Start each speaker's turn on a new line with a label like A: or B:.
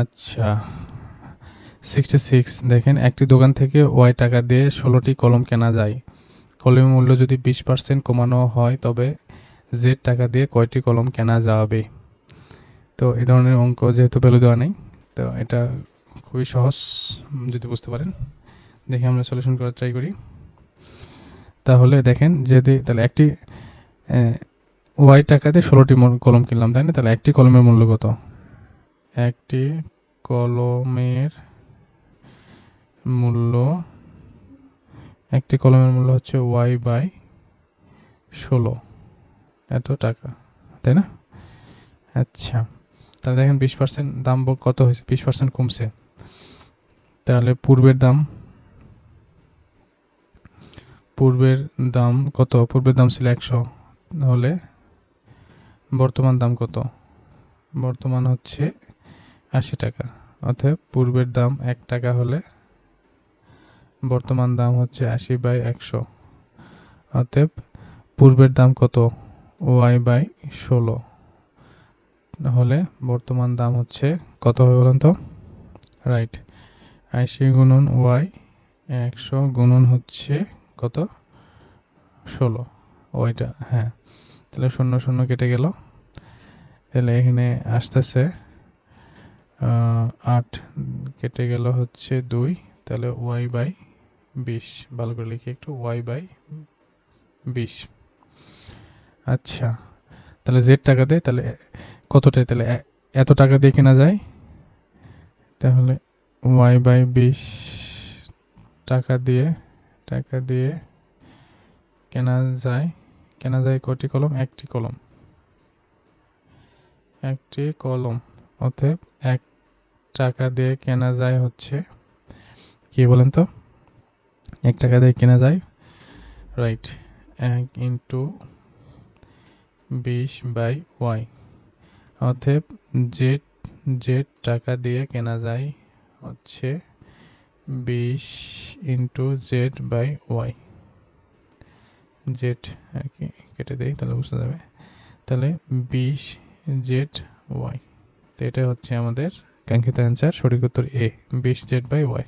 A: আচ্ছা। Sixty six দেখেন, একটি দোকান থেকে ওয়াই টাকা দিয়ে ষোলোটি কলম কেনা যায়। কলমের মূল্য যদি বিশ পার্সেন্ট কমানো হয়, তবে জেড টাকা দিয়ে কয়টি কলম কেনা যাবে? তো এই ধরনের অঙ্ক যেহেতু ভ্যালু দেওয়া নেই, তো এটা খুবই সহজ, যদি বুঝতে পারেন। দেখে আমরা সলিউশন করার ট্রাই করি। তাহলে দেখেন, যদি তাহলে একটি ওয়াই টাকা দিয়ে ষোলোটি কলম কিনলাম, তাই না? তাহলে একটি কলমের মূল্য কত? একটি কলমের মূল্য, একটি কলমের মূল্য হচ্ছে ওয়াই বাই ষোলো। এত টাকা, তাই না? আচ্ছা তাহলে দেখেন বিশ পার্সেন্ট দাম কত হয়েছে? বিশ পার্সেন্ট কমছে। তাহলে পূর্বের দাম পূর্বের দাম কত? পূর্বের দাম ছিল একশো, তাহলে বর্তমান দাম কত? বর্তমান হচ্ছে আশি টাকা। অতএব পূর্বের দাম এক টাকা হলে বর্তমান দাম হচ্ছে আশি বাই একশো। অতএব পূর্বের দাম কত? ওয়াই বাই ষোলো। হলে বর্তমান দাম হচ্ছে কত হবে বলুন তো? রাইট। আশি গুণন ওয়াই একশো গুণন হচ্ছে কত? ষোলো। ওইটা হ্যাঁ। তাহলে শূন্য শূন্য কেটে গেল। তাহলে এখানে আসতেছে। আট কেটে গেল হচ্ছে দুই, তাহলে ওয়াই বাই বিশ। ভালো করে লিখি একটু, ওয়াই বাই বিশ। আচ্ছা তাহলে জেড টাকা দেয়, তাহলে কতটায় তাহলে এত টাকা দিয়ে কেনা যায়? তাহলে ওয়াই বাই বিশ টাকা দিয়ে টাকা দিয়ে কেনা যায় কেনা যায় কটি কলম? একটি কলম। একটি কলম, অতএব এক টাকা দিয়ে কেনা যায় হচ্ছে। কি বলেন তো? এক টাকা দিয়ে কেনা যায়? রাইট এক ইন্টু বিশ বাই ওয়াই। অতএব জেড জেড টাকা দিয়ে কেনা যায় হচ্ছে বিশ into Z by Y. Z, আর কি, কেটে দেই, তাহলে বুঝতে যাবে তাহলে বিশ জেড ওয়াই তো এটা হচ্ছে আমাদের কাঙ্ক্ষিত অ্যান্সার সঠিক উত্তর এ বিশ জেড বাই ওয়াই